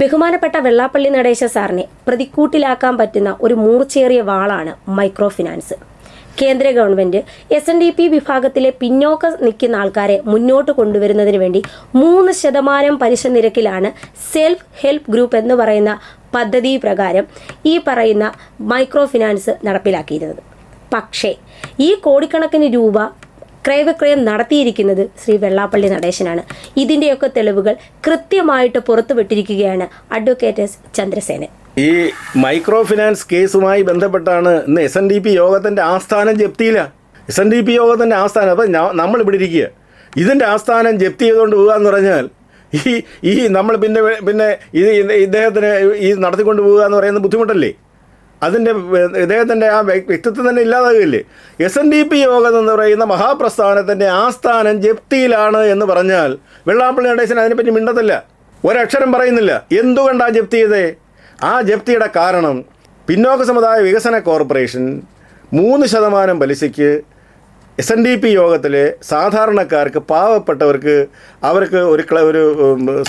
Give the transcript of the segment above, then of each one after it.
ബഹുമാനപ്പെട്ട വെള്ളാപ്പള്ളി നടേശ സാറിനെ പ്രതിക്കൂട്ടിലാക്കാൻ പറ്റുന്ന ഒരു മൂർച്ചയേറിയ വാളാണ് മൈക്രോ ഫിനാൻസ് കേന്ദ്ര government S N D P വിഭാഗത്തിലെ പിന്നോക്കം നിൽക്കുന്ന ആൾക്കാരെ മുന്നോട്ട് കൊണ്ടുവരുന്നതിന് വേണ്ടി മൂന്ന് ശതമാനം പലിശ നിരക്കിലാണ് സെൽഫ് ഹെൽപ്പ് ഗ്രൂപ്പ് എന്ന് പറയുന്ന പദ്ധതി പ്രകാരം ഈ പറയുന്ന മൈക്രോ ഫിനാൻസ് നടപ്പിലാക്കിയിരുന്നത്. പക്ഷേ ഈ കോടിക്കണക്കിന് രൂപ ക്രയവിക്രയം നടത്തിയിരിക്കുന്നത് ശ്രീ വെള്ളാപ്പള്ളി നടേശനാണ്. ഇതിന്റെയൊക്കെ തെളിവുകൾ കൃത്യമായിട്ട് പുറത്തുവിട്ടിരിക്കുകയാണ് അഡ്വക്കേറ്റ് എസ് ചന്ദ്രസേനൻ. ഈ മൈക്രോ ഫിനാൻസ് കേസുമായി ബന്ധപ്പെട്ടാണ് ഇന്ന് എസ് എൻ ഡി പി യോഗത്തിന്റെ ആസ്ഥാനം ജപ്തിയില്ല എസ് എൻ ഡി പി യോഗത്തിന്റെ ആസ്ഥാനം. അപ്പം നമ്മൾ ഇവിടെ ഇരിക്കുക. ഇതിന്റെ ആസ്ഥാനം ജപ്തി ചെയ്തുകൊണ്ട് പോകുക എന്ന് പറഞ്ഞാൽ ഈ ഈ നമ്മൾ പിന്നെ പിന്നെ ഇത് ഇദ്ദേഹത്തിന് ഈ നടത്തിക്കൊണ്ട് പോവുക എന്ന് പറയുന്നത് ബുദ്ധിമുട്ടല്ലേ? അതിന്റെ ഇദ്ദേഹത്തിന്റെ ആ വ്യ- വ്യക്തിത്വം തന്നെ ഇല്ലാതാകില്ലേ? എസ് എൻ ഡി പി യോഗം എന്ന് പറയുന്ന മഹാപ്രസ്ഥാനത്തിന്റെ ആസ്ഥാനം ജപ്തിയിലാണ് എന്ന് പറഞ്ഞാൽ വെള്ളാപ്പള്ളി നടേശൻ അതിനെപ്പറ്റി മിണ്ടത്തില്ല. ഒരക്ഷരം പറയുന്നില്ല. എന്തുകൊണ്ടാണ് ജപ്തി ചെയ്തേ? ആ ജപ്തിയുടെ കാരണം പിന്നോക്ക സമുദായ വികസന കോർപ്പറേഷൻ മൂന്ന് ശതമാനം പലിശയ്ക്ക് എസ് എൻ ഡി പി യോഗത്തിലെ സാധാരണക്കാർക്ക് പാവപ്പെട്ടവർക്ക് അവർക്ക് ഒരു ഒരു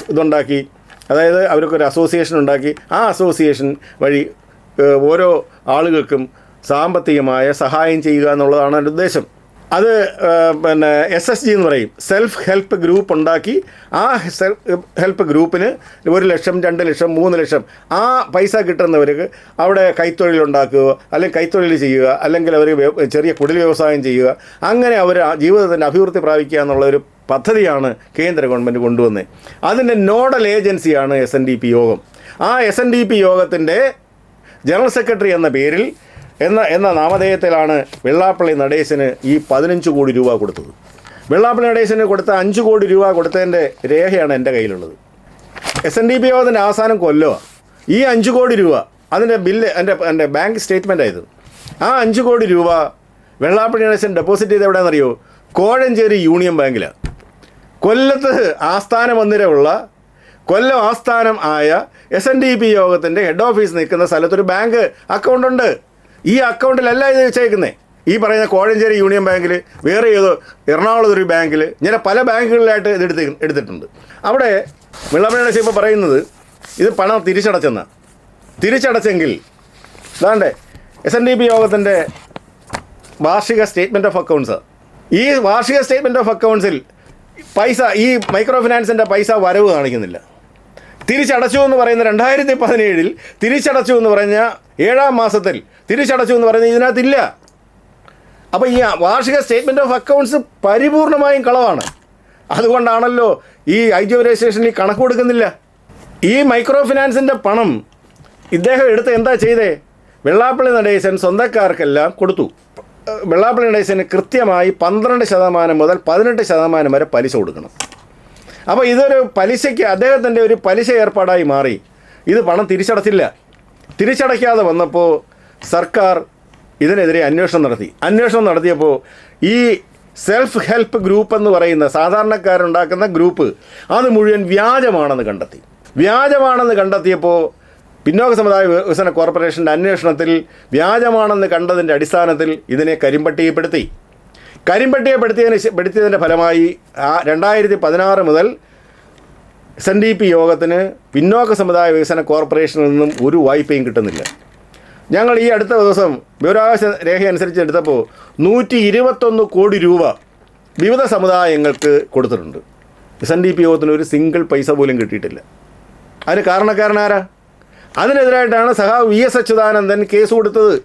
ഇതുണ്ടാക്കി. അതായത് അവർക്കൊരു അസോസിയേഷൻ ഉണ്ടാക്കി. ആ അസോസിയേഷൻ വഴി ഓരോ ആളുകൾക്കും സാമ്പത്തികമായ സഹായം ചെയ്യുക എന്നുള്ളതാണ് എന്റെ ഉദ്ദേശം. അത് പിന്നെ എസ് എസ് ജി എന്ന് പറയും. സെൽഫ് ഹെൽപ്പ് ഗ്രൂപ്പ് ഉണ്ടാക്കി ആ സെൽഫ് ഹെൽപ്പ് ഗ്രൂപ്പിന് ഒരു ലക്ഷം രണ്ട് ലക്ഷം മൂന്ന് ലക്ഷം ആ പൈസ കിട്ടുന്നവർക്ക് അവിടെ കൈത്തൊഴിൽ ഉണ്ടാക്കുക അല്ലെങ്കിൽ കൈത്തൊഴിൽ ചെയ്യുക അല്ലെങ്കിൽ അവർ ചെറിയ കുടിൽ വ്യവസായം ചെയ്യുക അങ്ങനെ അവർ ജീവിതത്തിന്റെ അഭിവൃദ്ധി പ്രാപിക്കുക എന്നുള്ള ഒരു പദ്ധതിയാണ് കേന്ദ്ര ഗവൺമെന്റ് കൊണ്ടുവന്നത്. അതിന്റെ നോഡൽ ഏജൻസിയാണ് എസ് എൻ ഡി പി യോഗം. ആ എസ് എൻ ഡി പി യോഗത്തിന്റെ ജനറൽ സെക്രട്ടറി എന്ന പേരിൽ എന്ന എന്ന നാമധേയത്തിലാണ് വെള്ളാപ്പള്ളി നടേശന് ഈ പതിനഞ്ച് കോടി രൂപ കൊടുത്തത്. വെള്ളാപ്പള്ളി നടേശന് കൊടുത്ത അഞ്ച് കോടി രൂപ കൊടുത്തതിന്റെ രേഖയാണ് എന്റെ കയ്യിലുള്ളത്. എസ് എൻ ഡി പി യോഗത്തിന്റെ അവസാനം കൊല്ലുക ഈ അഞ്ച് കോടി രൂപ അതിന്റെ ബില്ല് എന്റെ എന്റെ ബാങ്ക് സ്റ്റേറ്റ്മെന്റ് ആയത്. ആ അഞ്ച് കോടി രൂപ വെള്ളാപ്പള്ളി നടേശൻ ഡെപ്പോസിറ്റ് ചെയ്ത് എവിടെയാണെന്നറിയോ? കോഴഞ്ചേരി യൂണിയൻ ബാങ്കിലാണ്. കൊല്ലത്ത് ആസ്ഥാന മന്ദിരമുള്ള കൊല്ലം ആസ്ഥാനം ആയ എസ് എൻ ഡി പി യോഗത്തിന്റെ ഹെഡ് ഓഫീസ് നിൽക്കുന്ന സ്ഥലത്തൊരു ബാങ്ക് അക്കൗണ്ട് ഉണ്ട്. ഈ അക്കൗണ്ടിലല്ല ഇത് വെച്ചേക്കുന്നത് ഈ പറയുന്ന കോഴഞ്ചേരി യൂണിയൻ ബാങ്കിൽ വേറെ ഏതോ എറണാകുളത്ത് ഒരു ബാങ്കിൽ ഇങ്ങനെ പല ബാങ്കുകളിലായിട്ട് ഇത് എടുത്ത് എടുത്തിട്ടുണ്ട്. അവിടെ വെള്ളപ്പള്ളി ഇപ്പോൾ പറയുന്നത് ഇത് പണം തിരിച്ചടച്ചെന്ന. തിരിച്ചടച്ചെങ്കിൽ അതാണ്ട് എസ് എൻ ഡി പി യോഗത്തിന്റെ വാർഷിക സ്റ്റേറ്റ്മെന്റ് ഓഫ് അക്കൗണ്ട്സ് ഈ വാർഷിക സ്റ്റേറ്റ്മെന്റ് ഓഫ് അക്കൗണ്ട്സിൽ പൈസ ഈ മൈക്രോ ഫിനാൻസിന്റെ പൈസ വരവ് കാണിക്കുന്നില്ല. തിരിച്ചടച്ചു എന്ന് പറയുന്ന രണ്ടായിരത്തി പതിനേഴിൽ തിരിച്ചടച്ചു എന്ന് പറഞ്ഞ ഏഴാം മാസത്തിൽ തിരിച്ചടച്ചു എന്ന് പറയുന്നത് ഇതിനകത്തില്ല. അപ്പോൾ ഈ വാർഷിക സ്റ്റേറ്റ്മെന്റ് ഓഫ് അക്കൗണ്ട്സ് പരിപൂർണമായും കളവാണ്. അതുകൊണ്ടാണല്ലോ ഈ ഐ ജി രജിസ്ട്രേഷനിൽ കണക്ക് കൊടുക്കുന്നില്ല. ഈ മൈക്രോ ഫിനാൻസിന്റെ പണം ഇദ്ദേഹം എടുത്ത് എന്താ ചെയ്തേ? വെള്ളാപ്പള്ളി നടേശൻ സ്വന്തക്കാർക്കെല്ലാം കൊടുത്തു. വെള്ളാപ്പള്ളി നടേശന് കൃത്യമായി പന്ത്രണ്ട് ശതമാനം മുതൽ പതിനെട്ട് ശതമാനം വരെ പലിശ കൊടുക്കണം. അപ്പോൾ ഇതൊരു പലിശയ്ക്ക് അദ്ദേഹത്തിന്റെ ഒരു പലിശ ഏർപ്പാടായി മാറി. ഇത് പണം തിരിച്ചടച്ചില്ല. തിരിച്ചടയ്ക്കാതെ വന്നപ്പോൾ സർക്കാർ ഇതിനെതിരെ അന്വേഷണം നടത്തി. അന്വേഷണം നടത്തിയപ്പോൾ ഈ സെൽഫ് ഹെൽപ്പ് ഗ്രൂപ്പ് എന്ന് പറയുന്ന സാധാരണക്കാരുണ്ടാക്കുന്ന ഗ്രൂപ്പ് അത് മുഴുവൻ വ്യാജമാണെന്ന് കണ്ടെത്തി. വ്യാജമാണെന്ന് കണ്ടെത്തിയപ്പോൾ പിന്നോക്ക സമുദായ വികസന കോർപ്പറേഷന്റെ അന്വേഷണത്തിൽ വ്യാജമാണെന്ന് കണ്ടതിന്റെ അടിസ്ഥാനത്തിൽ ഇതിനെ കരിമ്പട്ടികപ്പെടുത്തി. കരിമ്പട്ടികപ്പെടുത്തിയതിന് പെടുത്തിയതിന് പെടുത്തിയതിന്റെ ഫലമായി ആ രണ്ടായിരത്തി പതിനാറ് മുതൽ എസ് എൻ ഡി പി യോഗത്തിന് പിന്നോക്ക സമുദായ വികസന കോർപ്പറേഷനിൽ നിന്നും ഒരു വായ്പയും കിട്ടുന്നില്ല. ഞങ്ങൾ ഈ അടുത്ത ദിവസം വിവരാവകാശ രേഖ അനുസരിച്ച് എടുത്തപ്പോൾ നൂറ്റി ഇരുപത്തൊന്ന് കോടി രൂപ വിവിധ സമുദായങ്ങൾക്ക് കൊടുത്തിട്ടുണ്ട്. എസ് എൻ ഡി പി യോഗത്തിന് ഒരു സിംഗിൾ പൈസ പോലും കിട്ടിയിട്ടില്ല. അതിന് കാരണക്കാരനാരാ അതിനെതിരായിട്ടാണ് സഹാ വി എസ് അച്യുതാനന്ദൻ കേസ് കൊടുത്തത്.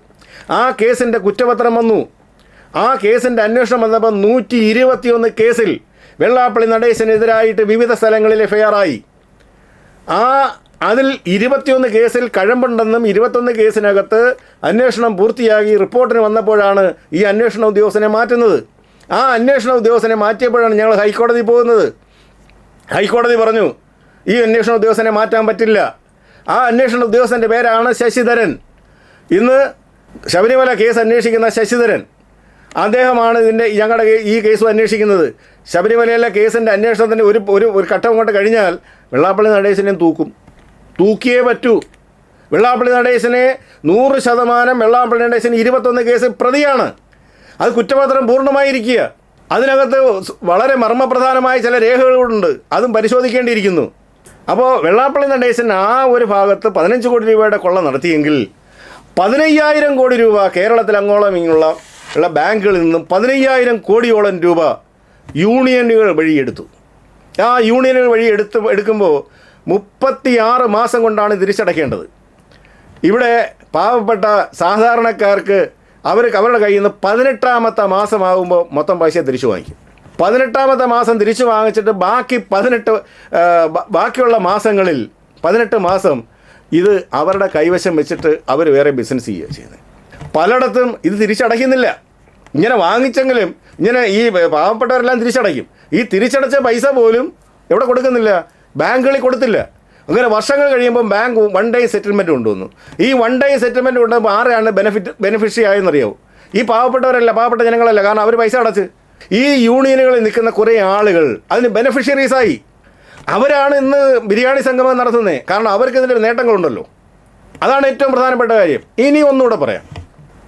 ആ കേസിന്റെ കുറ്റപത്രം വന്നു. ആ കേസിന്റെ അന്വേഷണം വന്നപ്പോൾ നൂറ്റി ഇരുപത്തിയൊന്ന് കേസിൽ വെള്ളാപ്പള്ളി നടേശനെതിരായിട്ട് വിവിധ സ്ഥലങ്ങളിൽ എഫ്ഐആറായി. ആ അതിൽ ഇരുപത്തിയൊന്ന് കേസിൽ കഴമ്പുണ്ടെന്നും ഇരുപത്തൊന്ന് കേസിനകത്ത് അന്വേഷണം പൂർത്തിയാക്കി റിപ്പോർട്ടിന് വന്നപ്പോഴാണ് ഈ അന്വേഷണ ഉദ്യോഗസ്ഥനെ മാറ്റുന്നത്. ആ അന്വേഷണ ഉദ്യോഗസ്ഥനെ മാറ്റിയപ്പോഴാണ് ഞങ്ങൾ ഹൈക്കോടതി പോകുന്നത്. ഹൈക്കോടതി പറഞ്ഞു ഈ അന്വേഷണ ഉദ്യോഗസ്ഥനെ മാറ്റാൻ പറ്റില്ല. ആ അന്വേഷണ ഉദ്യോഗസ്ഥന്റെ പേരാണ് ശശിധരൻ. ഇന്ന് ശബരിമല കേസ് അന്വേഷിക്കുന്ന ശശിധരൻ. അദ്ദേഹമാണ് ഇതിന്റെ ഞങ്ങളുടെ ഈ കേസും അന്വേഷിക്കുന്നത്. ശബരിമലയിലെ കേസിന്റെ അന്വേഷണത്തിന്റെ ഒരു ഒരു ഒരു ഘട്ടം കൊണ്ട് കഴിഞ്ഞാൽ വെള്ളാപ്പള്ളി നടേശനെ തൂക്കും. തൂക്കിയേ പറ്റൂ. വെള്ളാപ്പള്ളി നടേശനെ നൂറ് ശതമാനം വെള്ളാപ്പള്ളി നടേശൻ ഇരുപത്തൊന്ന് കേസ് പ്രതിയാണ്. അത് കുറ്റപത്രം പൂർണമായിരിക്കുക. അതിനകത്ത് വളരെ മർമ്മപ്രധാനമായ ചില രേഖകളുണ്ട്. അതും പരിശോധിക്കേണ്ടിയിരിക്കുന്നു. അപ്പോൾ വെള്ളാപ്പള്ളി നടേശൻ ആ ഒരു ഭാഗത്ത് പതിനഞ്ച് കോടി രൂപയുടെ കൊള്ള നടത്തിയെങ്കിൽ പതിനയ്യായിരം കോടി രൂപ കേരളത്തിൽ അങ്ങോളം ഉള്ള ബാങ്കുകളിൽ നിന്നും പതിനയ്യായിരം കോടിയോളം രൂപ യൂണിയനുകൾ വഴി എടുത്തു ആ യൂണിയനുകൾ വഴി എടുത്ത് എടുക്കുമ്പോൾ മുപ്പത്തിയാറ് മാസം കൊണ്ടാണ് തിരിച്ചടയ്ക്കേണ്ടത് ഇവിടെ പാവപ്പെട്ട സാധാരണക്കാർക്ക് അവർക്ക് അവരുടെ കയ്യിൽ നിന്ന് പതിനെട്ടാമത്തെ മാസമാകുമ്പോൾ മൊത്തം പൈസ തിരിച്ചു വാങ്ങിക്കും. പതിനെട്ടാമത്തെ മാസം തിരിച്ചു വാങ്ങിച്ചിട്ട് ബാക്കി പതിനെട്ട് ബാക്കിയുള്ള മാസങ്ങളിൽ പതിനെട്ട് മാസം ഇത് അവരുടെ കൈവശം വെച്ചിട്ട് അവർ വേറെ ബിസിനസ് ചെയ്യുക ചെയ്യുന്നത്. പലയിടത്തും ഇത് തിരിച്ചടയ്ക്കുന്നില്ല. ഇങ്ങനെ വാങ്ങിച്ചെങ്കിലും ഇങ്ങനെ ഈ പാവപ്പെട്ടവരെല്ലാം തിരിച്ചടയ്ക്കും. ഈ തിരിച്ചടച്ച പൈസ പോലും എവിടെ കൊടുക്കുന്നില്ല? ബാങ്കുകളിൽ കൊടുത്തില്ല. അങ്ങനെ വർഷങ്ങൾ കഴിയുമ്പോൾ ബാങ്ക് വൺ ഡേ സെറ്റിൽമെന്റ് കൊണ്ടുവന്നു. ഈ വൺ ഡേ സെറ്റിൽമെന്റ് കൊണ്ടുവന്നപ്പോൾ ആരെയാണ് ബെനിഫിറ്റ് ബെനിഫിഷ്യറി ആയെന്നറിയാവോ? ഈ പാവപ്പെട്ടവരല്ല പാവപ്പെട്ട ജനങ്ങളല്ല. കാരണം അവർ പൈസ അടച്ച്. ഈ യൂണിയനുകളിൽ നിൽക്കുന്ന കുറേ ആളുകൾ അതിന് ബെനിഫിഷ്യറീസായി അവരാണ് ഇന്ന് ബിരിയാണി സംഗമം നടത്തുന്നത്. കാരണം അവർക്ക് ഇതിന്റെ നേട്ടങ്ങളുണ്ടല്ലോ. അതാണ് ഏറ്റവും പ്രധാനപ്പെട്ട കാര്യം. ഇനി ഒന്നുകൂടെ പറയാം.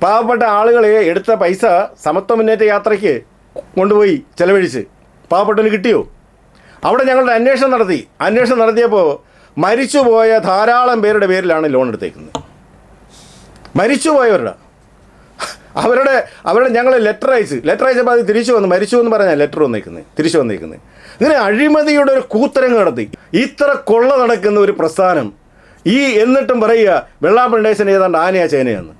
പാവപ്പെട്ട ആളുകളെ എടുത്ത പൈസ സമത്വ മുന്നേറ്റ യാത്രയ്ക്ക് കൊണ്ടുപോയി ചെലവഴിച്ച്. പാവപ്പെട്ടവന് കിട്ടിയോ? അവിടെ ഞങ്ങളുടെ അന്വേഷണം നടത്തി. അന്വേഷണം നടത്തിയപ്പോൾ മരിച്ചുപോയ ധാരാളം പേരുടെ പേരിലാണ് ലോൺ എടുത്തേക്കുന്നത്. മരിച്ചുപോയവരുടെ. അവരുടെ അവരുടെ ഞങ്ങൾ ലെറ്റർ അയച്ച് ലെറ്റർ അയച്ചപ്പോൾ അത് തിരിച്ചു വന്ന് മരിച്ചു എന്ന് പറഞ്ഞാൽ ലെറ്റർ വന്നേക്കുന്നത് തിരിച്ചു വന്നേക്കുന്നത്. ഇങ്ങനെ അഴിമതിയുടെ ഒരു കൂത്തരങ്ങ് നടത്തി. ഇത്ര കൊള്ള നടക്കുന്ന ഒരു പ്രസ്ഥാനം. ഈ എന്നിട്ടും പറയുക വെള്ളാമ്പണ്ടേശൻ ഏതാണ്ട് ആനയാ ചേനയാന്ന്.